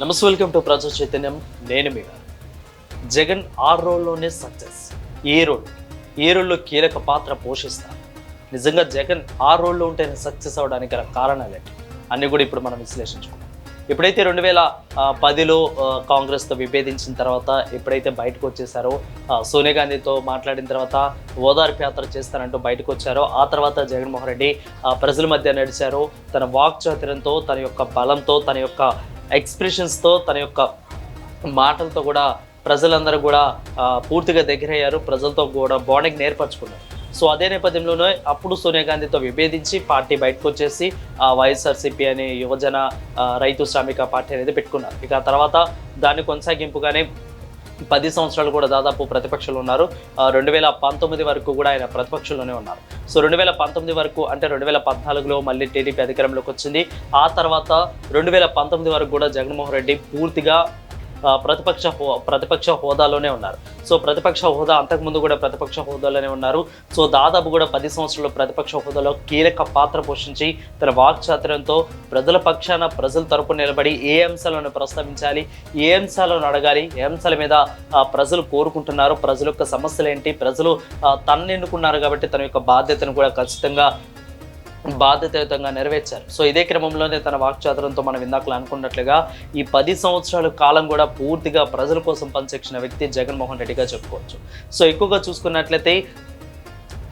నమస్తే welcome to ప్రజా చైతన్యం నేను మీ జగన్ ఆరు రోల్లోనే సక్సెస్ ఏ రోల్ ఏ రోల్లో కీలక పాత్ర పోషిస్తారు? నిజంగా జగన్ ఆరు రోల్లో ఉంటేనే సక్సెస్ అవడానికి గల కారణాలేంటి అన్నీ కూడా ఇప్పుడు మనం విశ్లేషించుకుందాం. ఎప్పుడైతే రెండు వేల పదిలో కాంగ్రెస్తో విభేదించిన తర్వాత ఎప్పుడైతే బయటకు వచ్చేసారో సోనియా గాంధీతో మాట్లాడిన తర్వాత ఓదార్పు యాత్ర చేస్తానంటూ బయటకు వచ్చారో ఆ తర్వాత జగన్మోహన్ రెడ్డి ప్రజల మధ్య నడిచారు. తన వాక్చాతుర్యంతో తన యొక్క బలంతో తన యొక్క ఎక్స్ప్రెషన్స్తో తన యొక్క మాటలతో కూడా ప్రజలందరూ కూడా పూర్తిగా దగ్గరయ్యారు. ప్రజలతో కూడా బాండింగ్ నేర్పరచుకున్నారు. సో అదే నేపథ్యంలోనే అప్పుడు సోనియా గాంధీతో విభేదించి పార్టీ బయటకు వచ్చేసి వైఎస్ఆర్సీపీ అనే యువజన రైతు శ్రామిక పార్టీ అనేది పెట్టుకున్నారు. ఇక తర్వాత దాన్ని కొనసాగింపుగానే పది సంవత్సరాలు కూడా దాదాపు ప్రతిపక్షంలో ఉన్నారు. రెండు వేల పంతొమ్మిది వరకు కూడా ఆయన ప్రతిపక్షంలోనే ఉన్నారు. సో రెండు వేల పంతొమ్మిది వరకు అంటే రెండు వేల పద్నాలుగులో మళ్ళీ టీడీపీ అధికారంలోకి వచ్చింది. ఆ తర్వాత రెండు వేల పంతొమ్మిది వరకు కూడా జగన్మోహన్ రెడ్డి పూర్తిగా ప్రతిపక్ష హో ప్రతిపక్ష హోదాలోనే ఉన్నారు. సో ప్రతిపక్ష హోదా అంతకుముందు కూడా ప్రతిపక్ష హోదాలోనే ఉన్నారు. సో దాదాపు కూడా పది సంవత్సరాలు ప్రతిపక్ష హోదాలో కీలక పాత్ర పోషించి తన వాక్చాతుర్యంతో ప్రజల పక్షాన ప్రజల తరపు నిలబడి ఏ అంశాలను ప్రస్తావించాలి ఏ అంశాలను అడగాలి ఏ అంశాల మీద ప్రజలు కోరుకుంటున్నారు ప్రజల యొక్క సమస్యలు ఏంటి ప్రజలు తన ఎన్నుకున్నారు కాబట్టి తన యొక్క బాధ్యతను కూడా ఖచ్చితంగా బాధ్యతాయుతంగా నెరవేర్చారు. సో ఇదే క్రమంలోనే తన వాక్చాతురంతో మనం ఇందాకలు అనుకున్నట్లుగా ఈ పది సంవత్సరాల కాలం కూడా పూర్తిగా ప్రజల కోసం పనిచేసిన వ్యక్తి జగన్మోహన్ రెడ్డిగా చెప్పుకోవచ్చు. సో ఎక్కువగా చూసుకున్నట్లయితే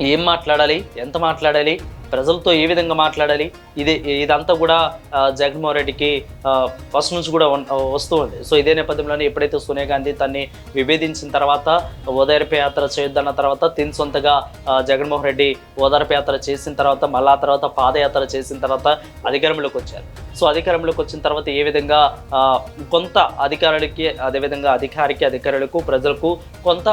ఏం మాట్లాడాలి? ఎంత మాట్లాడాలి? ప్రజలతో ఏ విధంగా మాట్లాడాలి? ఇది ఇదంతా కూడా జగన్మోహన్ రెడ్డికి ఫస్ట్ నుంచి కూడా వస్తూ ఉంది. సో ఇదే నేపథ్యంలోనే ఎప్పుడైతే సోనియా గాంధీ తన్ని విభేదించిన తర్వాత ఓదార్పు యాత్ర చేయొద్దన్న తర్వాత తిని సొంతగా జగన్మోహన్ రెడ్డి ఓదార్పు యాత్ర చేసిన తర్వాత మళ్ళా తర్వాత పాదయాత్ర చేసిన తర్వాత అధికారంలోకి వచ్చారు. సో అధికారంలోకి వచ్చిన తర్వాత ఏ విధంగా కొంత అధికారులకి అదేవిధంగా అధికారికి అధికారులకు ప్రజలకు కొంత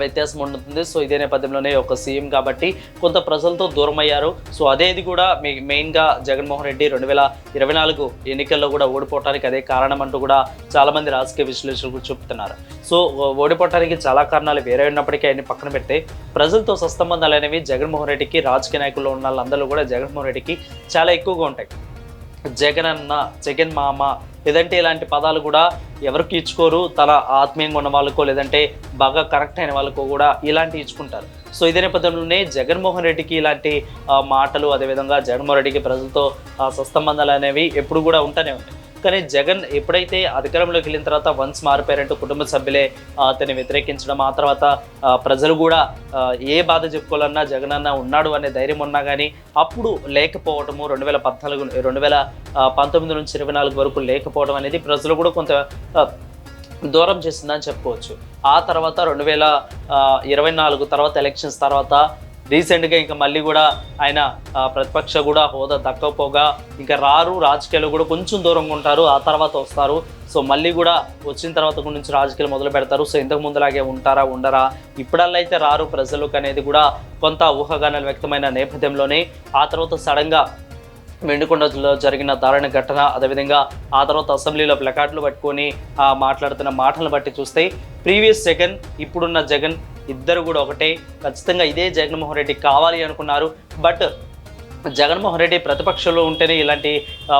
వ్యత్యాసం ఉంటుంది. సో ఇదే నేపథ్యంలోనే ఒక సీఎం కాబట్టి కొంత ప్రజలతో దూరం అయ్యారు సో అదేది కూడా మీ మెయిన్గా జగన్మోహన్ రెడ్డి రెండు వేల ఇరవై నాలుగు ఎన్నికల్లో కూడా ఓడిపోవటానికి అదే కారణం అంటూ కూడా చాలామంది రాజకీయ విశ్లేషకులు చెప్తున్నారు. సో ఓడిపోవటానికి చాలా కారణాలు వేరే ఉన్నప్పటికీ ఆయన్ని పక్కన పెడితే ప్రజలతో సత్సంబంధాలు అనేవి జగన్మోహన్ రెడ్డికి రాజకీయ నాయకుల్లో ఉన్న వాళ్ళందరూ కూడా జగన్మోహన్ రెడ్డికి చాలా ఎక్కువగా ఉంటాయి. జగన్ అన్న జగన్ మామ లేదంటే ఇలాంటి పదాలు కూడా ఎవరికి ఇచ్చుకోరు తన ఆత్మీయంగా ఉన్న వాళ్ళకో లేదంటే బాగా కరెక్ట్ అయిన వాళ్ళకో కూడా ఇలాంటి ఇచ్చుకుంటారు. సో ఇదే నేపథ్యంలోనే జగన్మోహన్ రెడ్డికి ఇలాంటి మాటలు అదేవిధంగా జగన్మోహన్ రెడ్డికి ప్రజలతో ఆ, సత్సంబంధాలు అనేవి ఎప్పుడు కూడా ఉంటూనే ఉంటాయి. కానీ జగన్ ఎప్పుడైతే అధికారంలోకి వెళ్ళిన తర్వాత వన్స్ మారిపోయారంటూ కుటుంబ సభ్యులే అతన్ని వ్యతిరేకించడం ఆ తర్వాత ప్రజలు కూడా ఏ బాధ చెప్పుకోవాలన్నా జగన్ అన్న ఉన్నాడు అనే ధైర్యం ఉన్నా కానీ అప్పుడు లేకపోవటము రెండు వేల పద్నాలుగు రెండు వేల పంతొమ్మిది నుంచి ఇరవై నాలుగు వరకు లేకపోవడం అనేది ప్రజలు కూడా కొంత దూరం చేసిందని చెప్పుకోవచ్చు. ఆ తర్వాత రెండు వేల ఇరవై నాలుగు తర్వాత ఎలక్షన్స్ తర్వాత రీసెంట్గా ఇంకా మళ్ళీ కూడా ఆయన ప్రతిపక్ష కూడా హోదా దక్కకపోగా ఇంకా రారు రాజకీయాలు కూడా కొంచెం దూరంగా ఉంటారు ఆ తర్వాత వస్తారు. సో మళ్ళీ కూడా వచ్చిన తర్వాత నుంచి రాజకీయాలు మొదలు పెడతారు. సో ఇంతకు ముందులాగే ఉంటారా ఉండరా? ఇప్పుడల్లా అయితే రారు ప్రజలకు అనేది కూడా కొంత ఊహాగానాలు వ్యక్తమైన నేపథ్యంలోనే ఆ తర్వాత సడన్గా వెండుకొండలో జరిగిన దారుణ ఘటన అదేవిధంగా ఆ తర్వాత అసెంబ్లీలో ప్లకార్డులు పట్టుకొని మాట్లాడుతున్న మాటలను బట్టి చూస్తే ప్రీవియస్ జగన్ ఇప్పుడున్న జగన్ ఇద్దరు కూడా ఒకటే. ఖచ్చితంగా ఇదే జగన్మోహన్ రెడ్డి కావాలి అనుకున్నారు. బట్ జగన్మోహన్ రెడ్డి ప్రతిపక్షంలో ఉంటేనే ఇలాంటి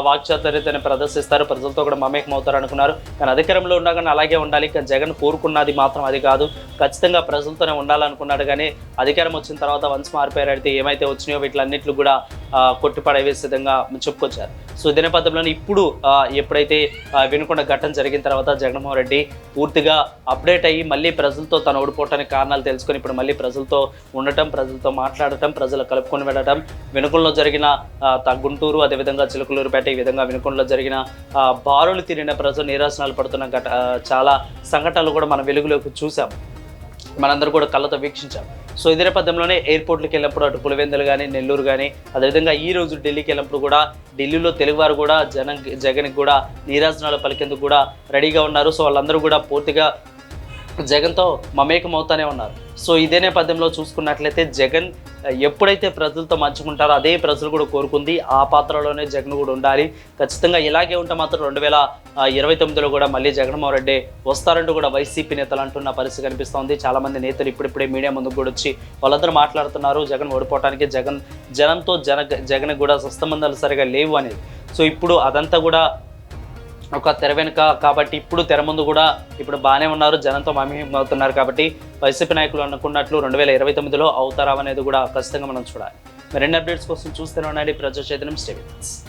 వాక్చాతుర్యతను ప్రదర్శిస్తారు. ప్రజలతో కూడా మమేకం అవుతారు అనుకున్నారు కానీ అధికారంలో ఉన్నా కానీ అలాగే ఉండాలి. కానీ జగన్ కోరుకున్నది మాత్రం అది కాదు. ఖచ్చితంగా ప్రజలతోనే ఉండాలనుకున్నాడు. కానీ అధికారం వచ్చిన తర్వాత వన్స్ మారిపోయారైతే ఏమైతే వచ్చినాయో వీటిలన్నింటిలో కూడా ఆ, విధంగా చెప్పుకొచ్చారు. సో ఇదే నేపథ్యంలోనే ఇప్పుడు ఎప్పుడైతే వినుకొండ ఘటన జరిగిన తర్వాత జగన్మోహన్ రెడ్డి పూర్తిగా అప్డేట్ అయ్యి మళ్ళీ ప్రజలతో తను ఓడిపోవటానికి కారణాలు తెలుసుకొని ఇప్పుడు మళ్ళీ ప్రజలతో ఉండటం ప్రజలతో మాట్లాడటం ప్రజలు కలుపుకొని వెళ్ళటం వెనుకొండలో జరిగిన గుంటూరు అదేవిధంగా చిలుకలూరుపేట ఈ విధంగా వెనుకొండలో జరిగిన బారులు తిరిగిన ప్రజలు నిరాశనాలు పడుతున్న ఘట చాలా సంఘటనలు కూడా మనం వెలుగులోకి చూసాం మనందరూ కూడా కళ్ళతో వీక్షించాం. సో ఇదే నేపథ్యంలోనే ఎయిర్పోర్ట్కి వెళ్ళినప్పుడు అటు పులివెందులు కానీ నెల్లూరు కానీ అదేవిధంగా ఈ రోజు ఢిల్లీకి వెళ్ళినప్పుడు కూడా ఢిల్లీలో తెలుగువారు కూడా జన జగన్కి కూడా నీరాజనాలు పలికేందుకు కూడా రెడీగా ఉన్నారు. సో వాళ్ళందరూ కూడా పూర్తిగా జగన్తో మమేకం అవుతానే ఉన్నారు. సో ఇదే నేపథ్యంలో చూసుకున్నట్లయితే జగన్ ఎప్పుడైతే ప్రజలతో మంచుకుంటారో అదే ప్రజలు కూడా కోరుకుంది. ఆ పాత్రలోనే జగన్ కూడా ఉండాలి. ఖచ్చితంగా ఇలాగే ఉంటే మాత్రం రెండు వేల ఇరవై తొమ్మిదిలో కూడా మళ్ళీ జగన్మోహన్ రెడ్డి వస్తారంటూ కూడా వైసీపీ నేతలు అంటున్న పరిస్థితి కనిపిస్తోంది. చాలామంది నేతలు ఇప్పుడిప్పుడే మీడియా ముందుకు కూడా వచ్చి వాళ్ళందరూ మాట్లాడుతున్నారు. జగన్ ఓడిపోవడానికి జగన్ జనంతో జన జగన్ కూడా స్వస్థమందాలు సరిగా లేవు అనేది. సో ఇప్పుడు అదంతా కూడా ఒక తెర వెనుక కాబట్టి ఇప్పుడు తెర ముందు కూడా ఇప్పుడు బాగానే ఉన్నారు. జనంతో మమేకం అవుతున్నారు కాబట్టి వైసీపీ నాయకులు అనుకున్నట్లు రెండు వేల ఇరవై తొమ్మిదిలో అవుతారా అనేది కూడా ఖచ్చితంగా మనం చూడాలి. మరిన్ని అప్డేట్స్ కోసం చూస్తూనే ఉండండి. ప్రజా చైతన్యం స్టేవిట్స్